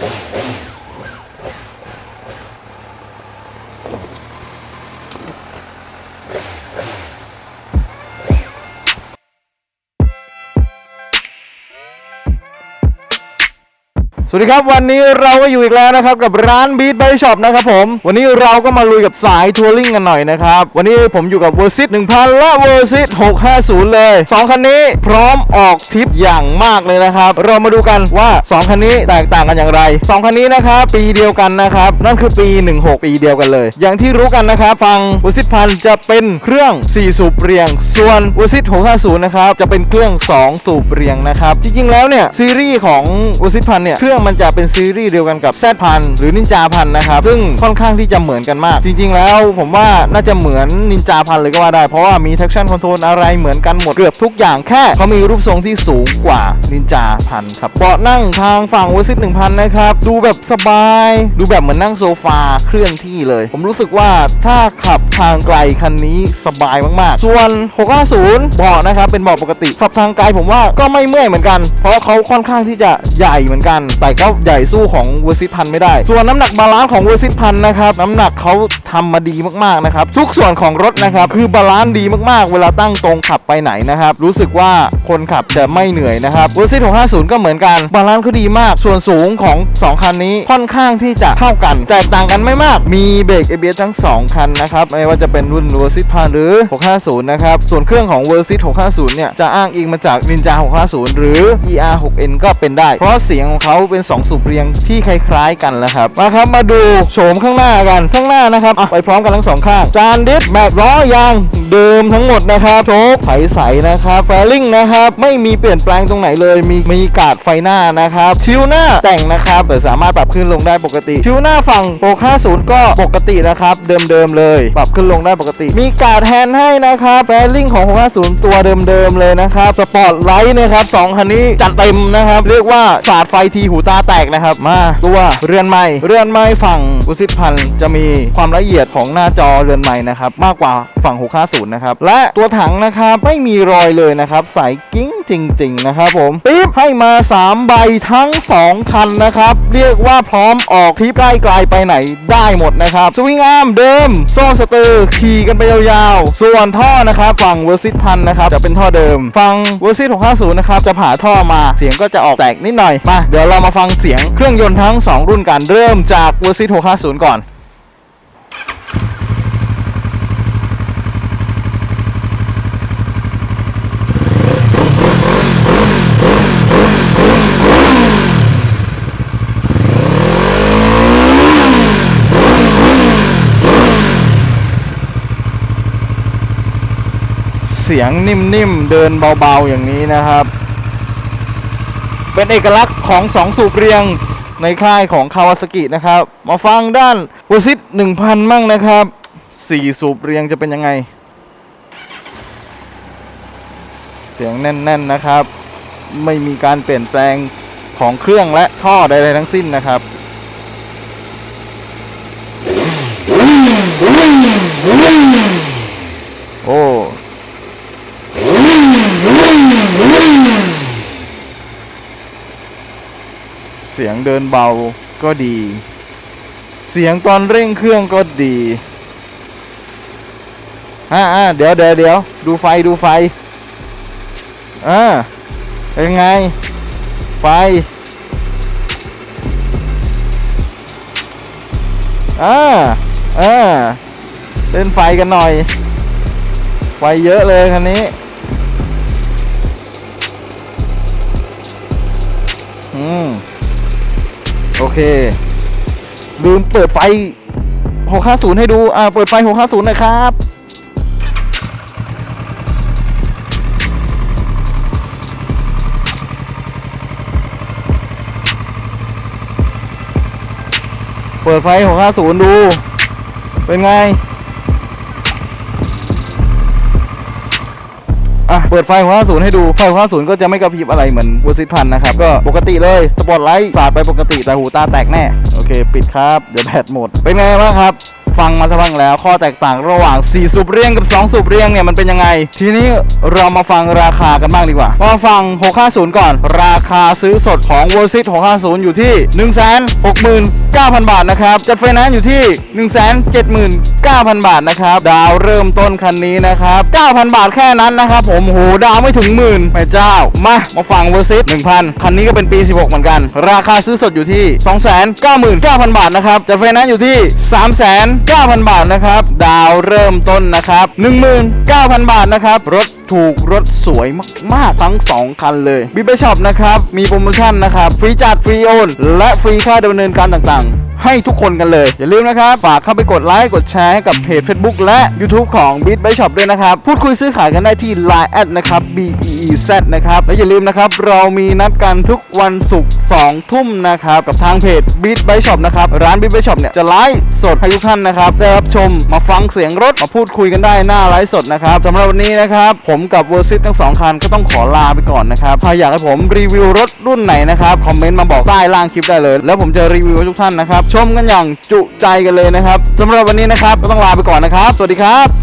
you. สวัสดีครับวันนี้เราก็อยู่อีกแล้วนะครับกับร้านบีทบ y ช็อปนะครับผม วันนี้เราก็มาลุยกับสายทัวริงกันหน่อยนะครับ วันนี้ผมอยู่กับเวอร์ซิต1000 และเวอร์ซิต650 เลย 2 คันนี้พร้อมออกทริปอย่างมากเลยนะครับ เรามาดูกันว่า 2 คันนี้แตกต่างกันอย่างไร 2 คันนี้นะครับปีเดียวกันนะครับ นั่นคือปี 16 ปีเดียวกันเลย อย่างที่รู้กันนะครับฟังเวอร์ซิตพันจะเป็นเครื่อง 4 สูบเรียง ส่วนเวอร์ซิต650 นะครับจะเป็นเครื่อง 2 สูบเรียงนะครับจริงๆแล้วเนี่ยซีรีส์ของเวอร์ซิตพันเนี่ยเครื่องมันจะเป็นซีรีส์เดียวกันกับแซดพันหรือนินจาพันนะครับ ซึ่งค่อนข้างที่จะเหมือนกันมาก จริง ๆ แล้วผมว่าน่าจะเหมือนนินจาพันเลยก็ว่าได้ เพราะว่ามี traction control อะไรเหมือนกันหมดเกือบทุกอย่างแค่เขามีรูปทรงที่สูงกว่านินจาพันครับเบาะนั่งทางฝั่งเวอร์ซิต1000นะครับดูแบบสบาย ดูแบบเหมือนนั่งโซฟาเคลื่อนที่เลย ผมรู้สึกว่าถ้าขับทางไกลคันนี้สบายมากๆ ส่วน 650 เบาะนะครับเป็นเบาะปกติขับทางไกลผมว่าก็ไม่เมื่อยเหมือนกัน เพราะเขาค่อนข้างที่จะใหญ่เหมือนกัน แต่ก็ใหญ่สู้ของเวอร์ซิพันไม่ได้ ส่วนน้ำหนักบาลานซ์ของเวอร์ซิพันนะครับน้ำหนักเขาทำมาดีมากๆนะครับทุกส่วนของรถนะครับคือบาลานซ์ดีมากๆ เวลาตั้งตรงขับไปไหนนะครับรู้สึกว่าคนขับจะไม่เหนื่อยนะครับเวอร์ซิ650 ก็เหมือนกันบาลานซ์เขาดีมาก ส่วนสูงของ 2 คันนี้ค่อนข้างที่จะเท่ากันแตกต่างกันไม่มาก มีเบรก ABS ทั้ง 2 คันนะครับไม่ว่าจะเป็นรุ่นเวอร์ซิพันหรือ 650 นะครับส่วนเครื่องของเวอร์ซิ650 เนี่ยจะอ้างอิงมาจาก Ninja 650 หรือ ER 6N ก็เป็นได้ เพราะเสียงของเขาเป็น2สูบเรียงที่คล้ายๆกันแล้วครับมาครับมาดูโฉมข้างหน้ากันข้างหน้านะครับไปพร้อมกันทั้งสองข้างจานดิสแม็กล้อยาง เดิมทั้งหมดนะครับโชคใสๆนะครับแฟลิงนะครับไม่มีเปลี่ยนแปลงตรงไหนเลย มีมีกาดไฟหน้านะครับชิวหน้าแต่งนะครับแต่สามารถปรับขึ้นลงได้ปกติ ชิวหน้าฝั่ง650 ก็ปกตินะครับเดิมๆเลย ปรับขึ้นลงได้ปกติ มีกาดแฮนด์ให้นะครับแฟลิงของ650 ตัวเดิมๆเลยนะครับสปอร์ตไลท์นะครับสองคันนี้จัดเต็มนะครับเรียกว่าสาดไฟทีหูตาแตกนะครับมาตัวเรือนไม้เรือนไม้ฝั่งอุสิตพันจะมีความละเอียดของหน้าจอเรือนไม้นะครับมากกว่าฝั่ง650นะครับและตัวถังนะครับไม่มีรอยเลยนะครับใสกิ้งจริง ๆ นะครับผมปิ๊บให้มา 3 ใบทั้ง 2 คันนะครับ เรียกว่าพร้อมออกทริปใกล้ไกลไปไหนได้หมดนะครับ สวิงอาร์มเดิม โซ่สเตอร์ขี่กันไปยาวๆ ส่วนท่อนะครับฝั่งเวอร์ซิตพันนะครับจะเป็นท่อเดิมฝั่งเวอร์ซิต650นะครับจะผ่าท่อมาเสียงก็จะออกแตกนิดหน่อยมาเดี๋ยวเรามาฟังเสียงเครื่องยนต์ทั้ง 2 รุ่นกันเริ่มจากเวอร์ซิต650 ก่อน เสียงนิ่มๆ เดินเบาๆอย่างนี้นะครับ เป็นเอกลักษณ์ของสองสูบเรียงในค่ายของคาวาสกินะครับ มาฟังด้านวซิต1000 มั่งนะครับสี่สูบเรียงจะเป็นยังไง เสียงแน่นๆนะครับ ไม่มีการเปลี่ยนแปลงของเครื่องและท่อใดๆทั้งสิ้นนะครับโอ้ เสียงเดินเบาก็ดี เสียงตอนเร่งเครื่องก็ดีอ่าอ่าเดี๋ยวเดี๋ยวเดี๋ยวดูไฟดูไฟอ่าเป็นไง ไฟอ่าอ่าเล่นไฟกันหน่อย ไฟเยอะเลยคันนี้อืม โอเค ลืมเปิดไฟ 650 ให้ดู อ่า เปิดไฟ 650 หน่อยครับ เปิดไฟ 650 ดู เป็นไง อะเปิดไฟ650ให้ดูไฟ650ก็จะไม่กระพริบอะไรเหมือนเวอร์ซิตพันนะครับก็ปกติเลยสปอตไลท์สาดไปปกติแต่หูตาแตกแน่โอเค ปิดครับเดี๋ยวแบตหมดเป็นไงบ้างครับ ฟังมาสักพักแล้วข้อแตกต่างระหว่าง 4 สูบเรียงกับ 2 สูบเรียงเนี่ยมันเป็นยังไง ทีนี้เรามาฟังราคากันบ้างดีกว่ามาฟัง 650 ก่อน ราคาซื้อสดของ w o r s i t 650 อยู่ที่ 169,000 บาทนะครับ จัดไฟแนนซ์อยู่ที่ 179,000 บาทนะครับ ดาวเริ่มต้นคันนี้นะครับ 9,000 บาทแค่นั้นนะครับผมโหดาวไม่ถึงหมื่นแม่เจ้า มามาฟัง w o r s i t 1,000 คันนี้ก็เป็นปี 16 เหมือนกัน ราคาซื้อสดอยู่ที่ 299,000 บาทนะครับจัดไฟแนนซ์อยู่ที่309,000 บาทนะครับ ดาวเริ่มต้นนะครับ 19,000 บาทนะครับ รถถูกรถสวยมากๆทั้ง 2 คันเลย บิ๊บช็อปนะครับ มีโปรโมชั่นนะครับ ฟรีจัดฟรีโอน และฟรีค่าดำเนินการต่างๆให้ทุกคนกันเลย อย่าลืมนะครับ ฝากเข้าไปกดไลค์ กดแชร์ให้กับเพจ Facebook และ YouTube ของ Beat by Shop ด้วยนะครับ พูดคุยซื้อขายกันได้ที่ Line แอดนะครับ B E E Z นะครับ และอย่าลืมนะครับ เรามีนัดกันทุกวันศุกร์2ทุ่มนะครับ กับทางเพจ Beat by Shop นะครับ ร้าน Beat by Shop เนี่ยจะไลฟ์สดให้ทุกท่านนะครับ ได้รับชมมาฟังเสียงรถ มาพูดคุยกันได้หน้าไลฟ์สดนะครับสำหรับวันนี้นะครับ ผมกับเวอร์ซิตทั้งสองคันก็ต้องขอลาไปก่อนนะครับ ถ้าอยากให้ผมรีวิวรถรุ่นไหนนะครับ คอมเมนต์มาบอกใต้ล่างคลิปได้เลย แล้วผมจะรีวิวให้ทุกท่านนะครับ ชมกันอย่างจุใจกันเลยนะครับสำหรับวันนี้นะครับก็ต้องลาไปก่อนนะครับ สวัสดีครับ